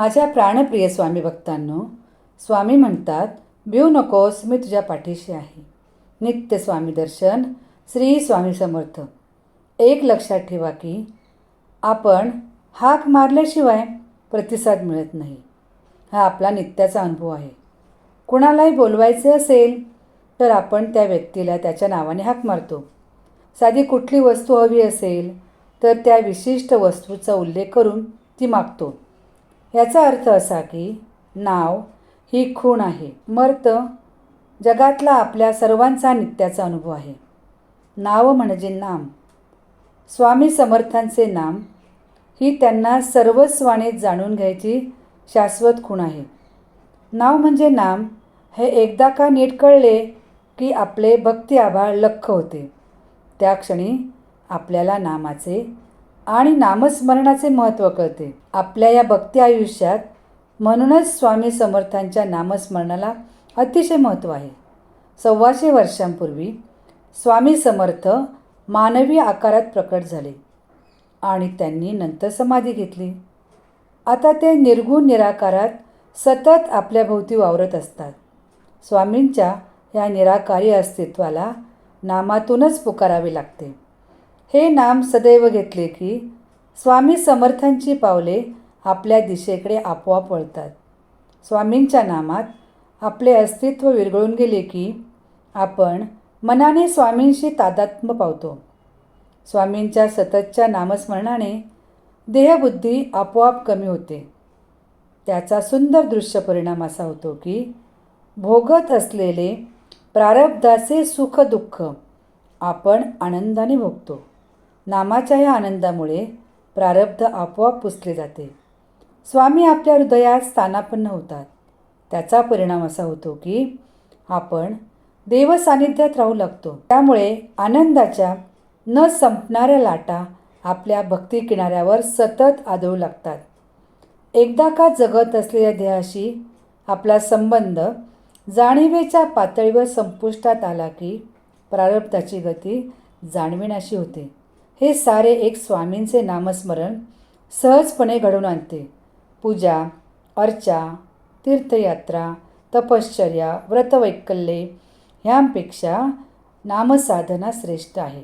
माझ्या प्राणप्रिय स्वामी भक्तांनो स्वामी म्हणतात भिऊ नकोस मी तुझ्या पाठीशी आहे. नित्य स्वामी दर्शन श्री स्वामी समर्थ. एक लक्षात ठेवा की आपण हाक मारल्याशिवाय प्रतिसाद मिळत नाही. हा आपला नित्याचा अनुभव आहे. कुणालाही बोलवायचे असेल तर आपण त्या व्यक्तीला त्याच्या नावाने हाक मारतो. साधी कुठली वस्तू हवी असेल तर त्या विशिष्ट वस्तूचा उल्लेख करून ती मागतो. ह्याचा अर्थ असा की नाव ही खूण आहे. मर्त जगातला आपल्या सर्वांचा नित्याचा अनुभव आहे. नाव म्हणजे नाम. स्वामी समर्थांचे नाम ही त्यांना सर्वस्वाने जाणून घ्यायची शाश्वत खूण आहे. नाव म्हणजे नाम. हे एकदा का नीट कळले की आपले भक्ती आभाळ लख्ख होते. त्या क्षणी आपल्याला नामाचे आणि नामस्मरणाचे महत्त्व कळते. आपल्या या भक्ती आयुष्यात म्हणूनच स्वामी समर्थांच्या नामस्मरणाला अतिशय महत्त्व आहे. सव्वाशे वर्षांपूर्वी स्वामी समर्थ मानवी आकारात प्रकट झाले आणि त्यांनी नंतर समाधी घेतली. आता ते निर्गुण निराकारात सतत आपल्याभोवती वावरत असतात. स्वामींच्या या निराकारी अस्तित्वाला नामातूनच पुकारावे लागते. हे नाम सदैव घेतले की स्वामी समर्थांची पावले आपल्या दिशेकडे आपोआप वळतात. स्वामींच्या नामात आपले अस्तित्व विरघळून गेले की आपण मनाने स्वामींशी तादात्म्य पावतो. स्वामींच्या सततच्या नामस्मरणाने देहबुद्धी आपोआप कमी होते. त्याचा सुंदर दृश्य परिणाम असा होतो की भोगत असलेले प्रारब्धाचे सुख दुःख आपण आनंदाने भोगतो. नामाच्या या आनंदामुळे प्रारब्ध आपोआप पुसले जाते. स्वामी आपल्या हृदयात स्थानापन्न होतात. त्याचा परिणाम असा होतो की आपण देवसान्निध्यात राहू लागतो. त्यामुळे आनंदाच्या न संपणाऱ्या लाटा आपल्या भक्ती किनाऱ्यावर सतत आदळू लागतात. एकदा का जगत असलेल्या देहाशी आपला संबंध जाणीवेच्या पातळीवर संपुष्टात आला की प्रारब्धाची गती जाणविण्याशी होते. हे सारे एक स्वामींचे नामस्मरण सहजपणे घडवून आणते. पूजा अर्चा तीर्थयात्रा तपश्चर्या व्रतवैकल्ये ह्यांपेक्षा नामसाधना श्रेष्ठ आहे.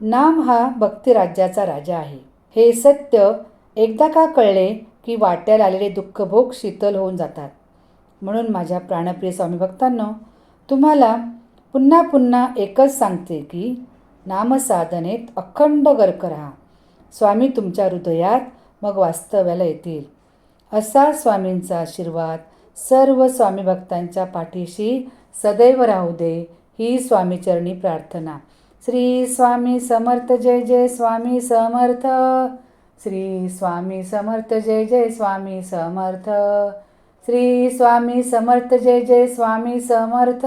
नाम हा भक्तिराज्याचा राजा आहे. हे सत्य एकदा का कळले की वाट्याला आलेले दुःखभोग शीतल होऊन जातात. म्हणून माझ्या प्राणप्रिय स्वामी भक्तांनो तुम्हाला पुन्हा पुन्हा एकच सांगते की नामसाधनेत अखंड गर्क राहा. स्वामी तुमच्या हृदयात मग वास्तव्याला येतील. असा स्वामींचा आशीर्वाद सर्व स्वामी भक्तांच्या पाठीशी सदैव राहू दे ही स्वामीचरणी प्रार्थना. श्री स्वामी समर्थ जय जय स्वामी समर्थ. श्री स्वामी समर्थ जय जय स्वामी समर्थ. श्री स्वामी समर्थ जय जय स्वामी समर्थ.